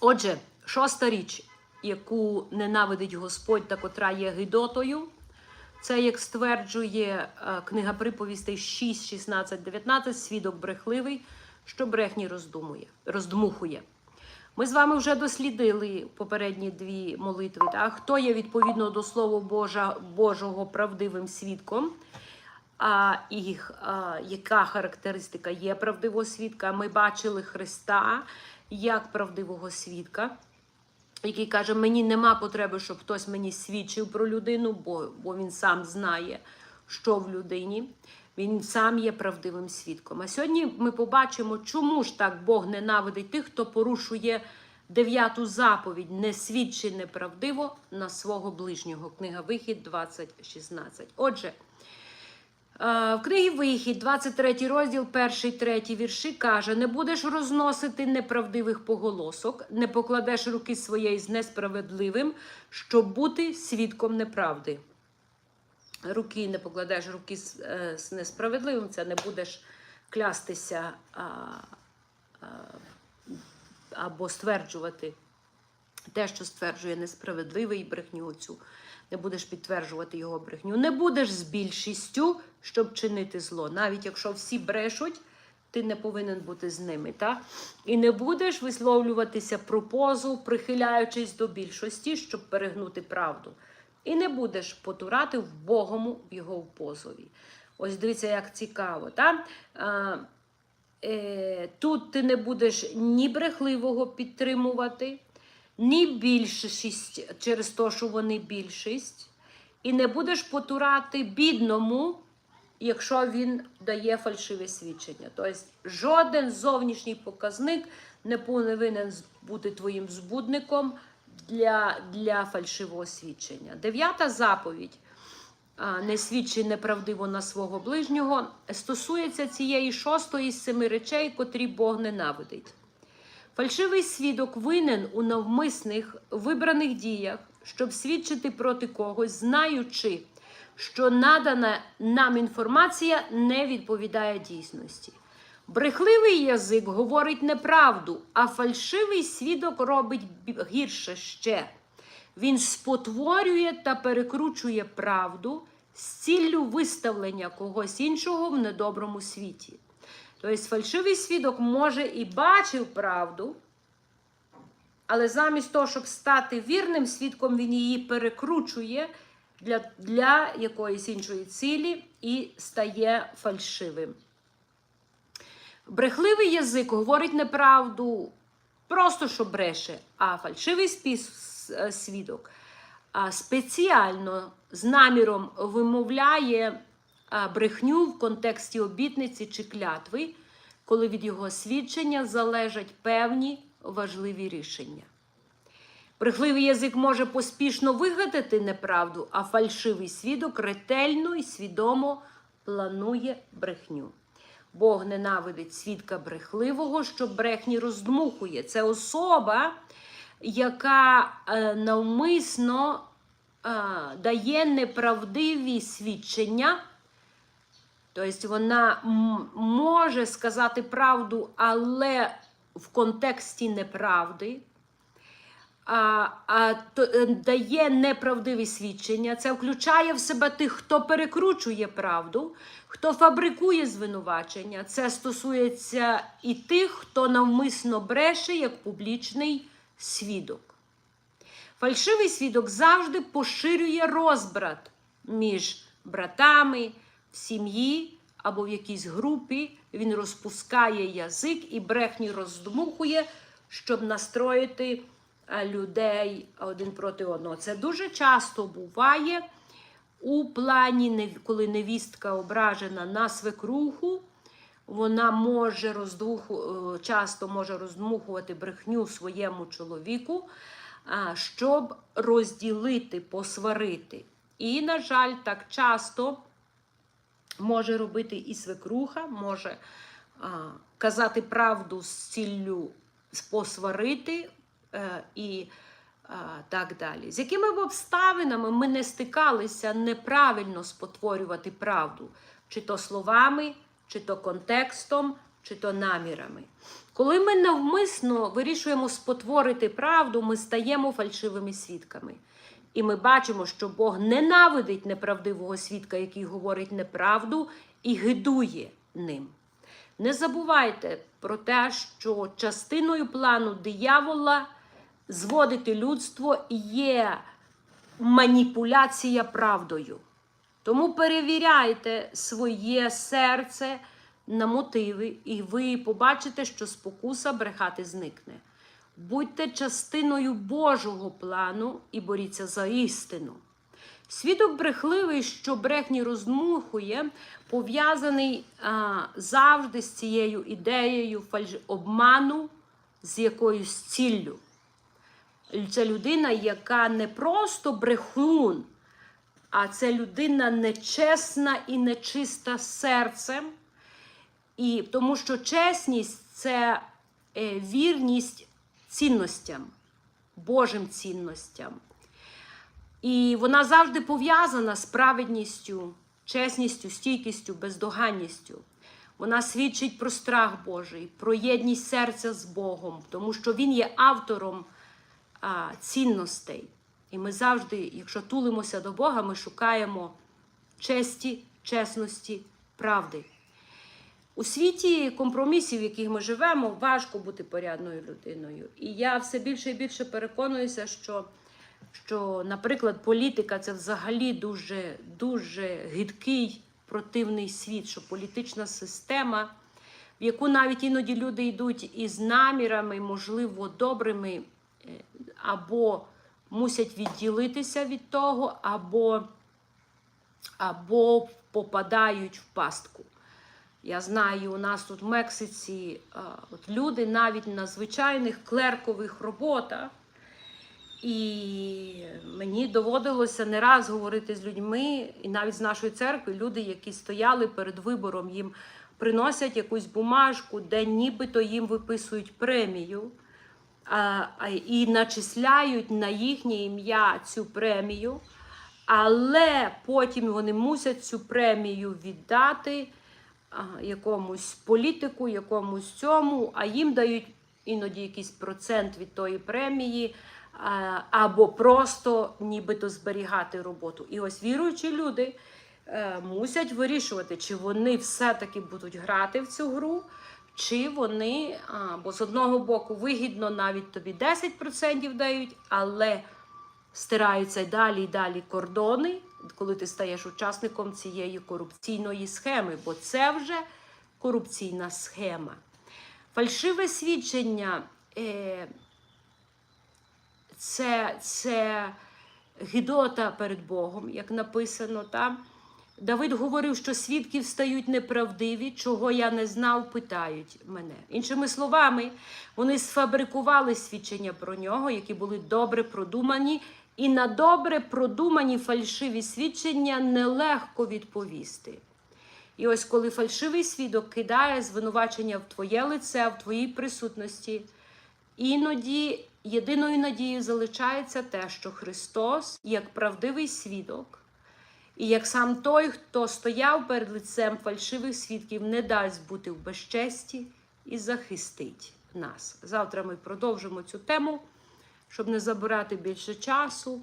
Отже, шоста річ, яку ненавидить Господь та котра є гидотою, це, як стверджує е, книга приповістей 6, 16, 19, свідок брехливий, що брехні роздумує, роздмухує. Ми з вами вже дослідили попередні дві молитви. Так? Хто є відповідно до Слова Божа, Божого правдивим свідком? А, і а, яка характеристика є правдивого свідка? Ми бачили Христа як правдивого свідка, який каже: мені нема потреби, щоб хтось мені свідчив про людину, бо, бо він сам знає, що в людині. Він сам є правдивим свідком. А сьогодні ми побачимо, чому ж так Бог ненавидить тих, хто порушує дев'яту заповідь, не свідчи неправдиво на свого ближнього. Книга Вихід 20.16. Отже. Е, В книгі Вихід, 23 розділ, 1, 3 вірші каже: Не будеш розносити неправдивих поголосок, не покладеш руки своєї з несправедливим, щоб бути свідком неправди. Руки не покладеш руки з, е, з несправедливим, це не будеш клястися а, а, або стверджувати те, що стверджує несправедливий брехню цю. Не будеш підтверджувати його брехню. Не будеш з більшістю, щоб чинити зло. Навіть якщо всі брешуть, ти не повинен бути з ними. Та? І не будеш висловлюватися про позов, прихиляючись до більшості, щоб перегнути правду. І не будеш потурати в Богому в його позові. Ось дивіться, як цікаво. Та? А, е, тут ти не будеш ні брехливого підтримувати, ні більшість через те, що вони більшість, і не будеш потурати бідному, якщо він дає фальшиве свідчення. Тобто жоден зовнішній показник не повинен бути твоїм збудником для, для фальшивого свідчення. Дев'ята заповідь. Не свідчи неправдиво на свого ближнього, стосується цієї шостої з семи речей, котрі Бог ненавидить. Фальшивий свідок винен у навмисних вибраних діях, щоб свідчити проти когось, знаючи, що надана нам інформація не відповідає дійсності. Брехливий язик говорить неправду, а фальшивий свідок робить гірше ще. Він спотворює та перекручує правду з ціллю виставлення когось іншого в недоброму світі. Тобто фальшивий свідок може і бачив правду, але замість того, щоб стати вірним свідком, він її перекручує для, для якоїсь іншої цілі і стає фальшивим. Брехливий язик говорить неправду, просто що бреше, а фальшивий спіс- е, свідок спеціально з наміром вимовляє брехню в контексті обітниці чи клятви, коли від його свідчення залежать певні важливі рішення. Брехливий язик може поспішно вигадати неправду, а фальшивий свідок ретельно і свідомо планує брехню. Бог ненавидить свідка брехливого, що брехні роздмухує. Це особа, яка е, навмисно е, дає неправдиві свідчення. Тобто вона може сказати правду, але в контексті неправди. А, а то, е, дає неправдиві свідчення. Це включає в себе тих, хто перекручує правду, хто фабрикує звинувачення. Це стосується і тих, хто навмисно бреше як публічний свідок. Фальшивий свідок завжди поширює розбрат між братами сім'ї або в якійсь групі. Він розпускає язик і брехні роздмухує, щоб настроїти е, людей один проти одного. Це дуже часто буває у плані, коли невістка ображена на свекруху. Вона може роздмуху, е, часто може роздмухувати брехню своєму чоловіку, щоб розділити, посварити. І, на жаль, так часто може робити і свекруха, може а, казати правду з ціллю посварити е, і а, так далі. З якими б обставинами ми не стикалися неправильно спотворювати правду, чи то словами, чи то контекстом, чи то намірами. Коли ми навмисно вирішуємо спотворити правду, ми стаємо фальшивими свідками. І ми бачимо, що Бог ненавидить неправдивого свідка, який говорить неправду, і гидує ним. Не забувайте про те, що частиною плану диявола зводити людство є маніпуляція правдою. Тому перевіряйте своє серце на мотиви, і ви побачите, що спокуса брехати зникне. Будьте частиною Божого плану і боріться за істину. Свідок брехливий, що брехні роздмухує, пов'язаний а, завжди з цією ідеєю фальш... обману з якоюсь ціллю. Це людина, яка не просто брехун, а це людина нечесна і нечиста серцем. І тому що чесність це е, вірність цінностям, Божим цінностям. І вона завжди пов'язана з праведністю, чесністю, стійкістю, бездоганністю. Вона свідчить про страх Божий, про єдність серця з Богом, тому що Він є автором а, цінностей. І ми завжди, якщо тулимося до Бога, ми шукаємо честі, чесності, правди. У світі компромісів, в яких ми живемо, важко бути порядною людиною. І я все більше і більше переконуюся, що, що наприклад, політика це взагалі дуже, дуже гидкий противний світ, що політична система, в яку навіть іноді люди йдуть із намірами, можливо, добрими, е, або мусять відділитися від того, або, або попадають в пастку. Я знаю, у нас тут в Мексиці от люди навіть на звичайних клеркових роботах. І мені доводилося не раз говорити з людьми, і навіть з нашої церкви, люди, які стояли перед вибором, їм приносять якусь бумажку, де нібито їм виписують премію і начисляють на їхнє ім'я цю премію, але потім вони мусять цю премію віддати якомусь політику, якомусь цьому, а їм дають іноді якийсь процент від тої премії, або просто нібито зберігати роботу. І ось віруючі люди е, мусять вирішувати, чи вони все-таки будуть грати в цю гру. Чи вони, а, бо з одного боку вигідно навіть тобі 10% дають, але стираються далі і далі кордони, коли ти стаєш учасником цієї корупційної схеми, бо це вже корупційна схема. Фальшиве свідчення е, це, це гидота перед Богом, як написано там. Давид говорив, що свідки встають неправдиві, чого я не знав, питають мене. Іншими словами, вони сфабрикували свідчення про нього, які були добре продумані, і на добре продумані фальшиві свідчення нелегко відповісти. І ось коли фальшивий свідок кидає звинувачення в твоє лице, в твоїй присутності, іноді єдиною надією залишається те, що Христос, як правдивий свідок, і як сам той, хто стояв перед лицем фальшивих свідків, не дасть бути в безчесті і захистить нас. Завтра ми продовжимо цю тему, щоб не забирати більше часу.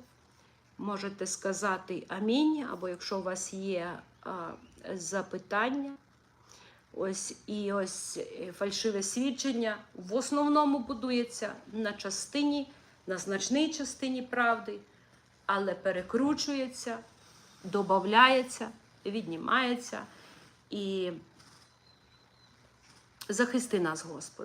Можете сказати амінь, або якщо у вас є а, запитання. Ось і ось е, фальшиве свідчення в основному будується на частині, на значній частині правди, але перекручується, додається, віднімається і захисти нас, Господи.